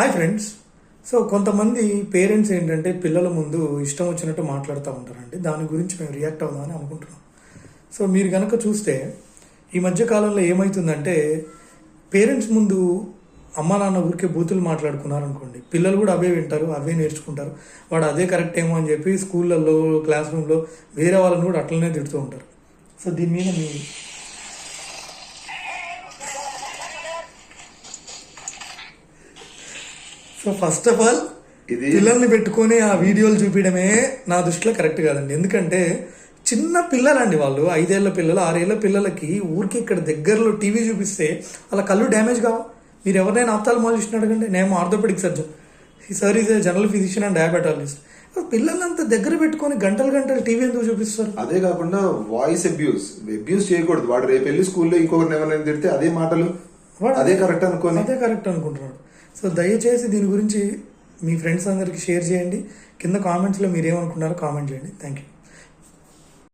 Hi friends so కొంతమంది parents ఏంటంటే పిల్లల ముందు ఇష్టం వచ్చినట్టు మాట్లాడుతూ ఉంటారండి. దాని గురించి మేము రియాక్ట్ అవుదామని అనుకుంటున్నాం. సో మీరు కనుక చూస్తే ఈ మధ్య కాలంలో ఏమవుతుందంటే పేరెంట్స్ ముందు అమ్మా నాన్న ఊరికే బూతులు మాట్లాడుకున్నారు అనుకోండి పిల్లలు కూడా అవే వింటారు అవే నేర్చుకుంటారు. వాడు అదే కరెక్ట్ ఏమో అని చెప్పి స్కూళ్ళల్లో క్లాస్ రూమ్లో వేరే వాళ్ళని కూడా అట్లనే తిడుతూ ఉంటారు. సో దీని మీద మీ సో ఫస్ట్ ఆఫ్ ఆల్ ఇది- పిల్లల్ని పెట్టుకొని ఆ వీడియోలు చూపించడమే నా దృష్టిలో కరెక్ట్ కాదండి. ఎందుకంటే చిన్న పిల్లలండి వాళ్ళు ఐదేళ్ళ పిల్లలు ఆరేళ్ళ పిల్లలకి ఊరికి ఇక్కడ దగ్గరలో టీవీ చూపిస్తే వాళ్ళ కళ్ళు డ్యామేజ్ కావా? మీరు ఎవరినైనా ఆప్తాలమాలజిస్ట్ అడగండి. నేను ఆర్థోపెడిక్ సర్జన్. ఈ sir is general physician and diabetologist. పిల్లలంతా దగ్గర పెట్టుకొని గంటలు గంటలు టీవీ ఎందుకు చూపిస్తారు? అదే కాకుండా వాయిస్ అబ్యూస్. అబ్యూస్ చేయకూడదు. వాడు రేపు వెళ్ళి స్కూల్లో ఇంకొకరిని ఎవరైనా తిడితే అదే మాటలు వాడు అదే కరెక్ట్ అనుకోని. అదే కరెక్ట్ అనుకుంటున్నాడు. సో దయచేసి దీని గురించి మీ ఫ్రెండ్స్ అందరికి షేర్ చేయండి. కింద కామెంట్స్లో మీరు ఏమనుకున్నారో కామెంట్ చేయండి. Thank you